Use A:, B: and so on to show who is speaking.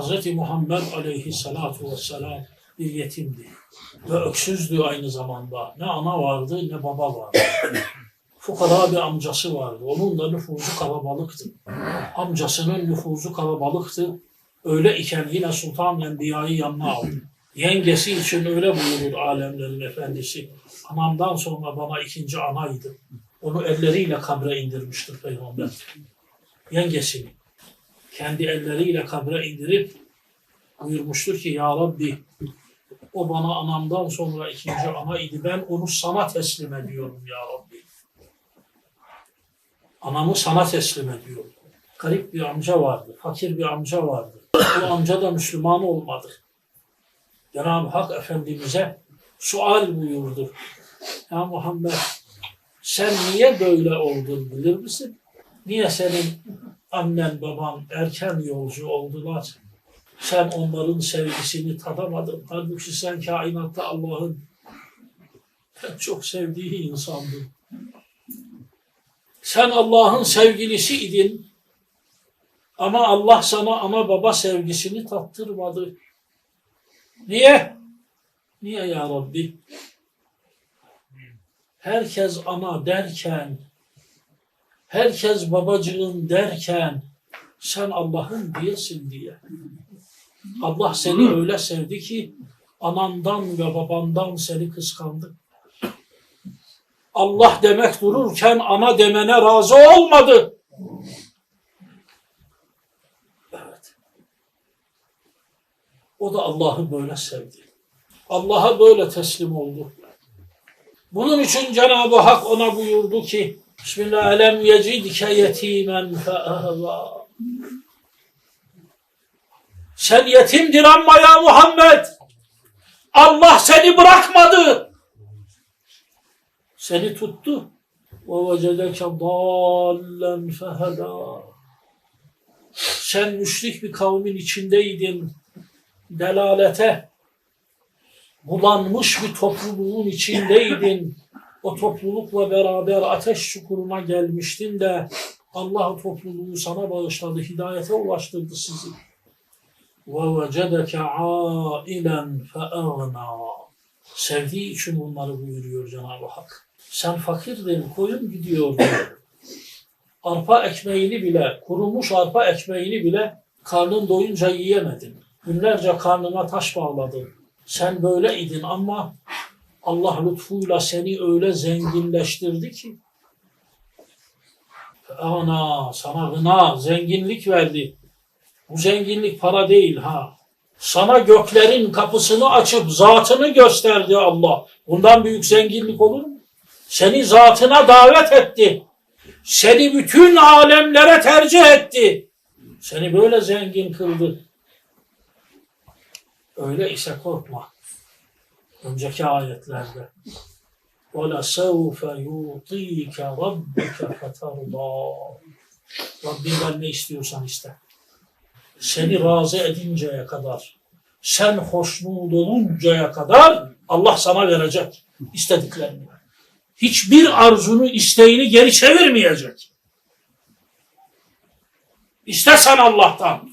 A: Hz. Muhammed aleyhissalatu vesselam bir yetimdi. Ve öksüzdü aynı zamanda. Ne ana vardı ne baba vardı. Fukara bir amcası vardı. Onun da nüfuzu kalabalıktı. Amcasının nüfuzu kalabalıktı. Öyle iken yine Sultan Enbiya'yı yanına aldı. Yengesi için öyle buyurur alemlerin efendisi. Anamdan sonra bana ikinci anaydı. Onu elleriyle kabre indirmiştir Peygamber. Yengesini. Kendi elleriyle kabre indirip buyurmuştur ki Ya Rabbi o bana anamdan sonra ikinci ana idi. Ben onu sana teslim ediyorum Ya Rabbi. Anamı sana teslim ediyorum. Garip bir amca vardı. Fakir bir amca vardı. O amca da Müslüman olmadı. Cenab-ı Hak Efendimiz'e sual buyurdu. Ya Muhammed sen niye böyle oldun bilir misin? Niye senin annen baban erken yolcu oldular? Sen onların sevgisini tadamadın. Halbuki sen kainatta Allah'ın çok sevdiği insandın. Sen Allah'ın sevgilisi idin. Ama Allah sana ana baba sevgisini tattırmadı. Niye? Niye ya Rabbi? Herkes ana derken, herkes babacığın derken, sen Allah'ın diyesin diye. Allah seni öyle sevdi ki, anandan ve babandan seni kıskandı. Allah demek dururken ana demene razı olmadı. Evet. O da Allah'ı böyle sevdi. Allah'a böyle teslim oldu. Bunun için Cenab-ı Hak ona buyurdu ki Bismillah elem yecidke yetimen fe'ava Sen yetimdir ama ya Muhammed Allah seni bırakmadı. Seni tuttu. Ve vecedeke dallen feheda Sen müşrik bir kavmin içindeydin. Delalete, bulanmış bir topluluğun içindeydin O toplulukla beraber ateş çukuruna gelmiştin de Allah o topluluğu sana bağışladı, hidayete ulaştırdı sizi. وَوَجَدَكَ عَائِلًا فَأَغْنَى Sevdiği için bunları buyuruyor Cenab-ı Hak. Sen fakirdin, koyun gidiyordu. Arpa ekmeğini bile, kurumuş arpa ekmeğini bile karnın doyunca yiyemedin. Günlerce karnına taş bağladın. Sen böyle idin ama Allah lütfuyla seni öyle zenginleştirdi ki ana sana gına zenginlik verdi. Bu zenginlik para değil ha. Sana göklerin kapısını açıp zatını gösterdi Allah. Bundan büyük zenginlik olur mu? Seni zatına davet etti. Seni bütün alemlere tercih etti. Seni böyle zengin kıldı. Öyle ise korkma Önceki ayetlerde. وَلَسَوْفَ يُعْطِيكَ رَبِّكَ فَتَرْضَى Rabbinden ne istiyorsan iste. Seni razı edinceye kadar, sen hoşnut oluncaya kadar Allah sana verecek istediklerini. Hiçbir arzunu, isteğini geri çevirmeyecek. İstesen Allah'tan.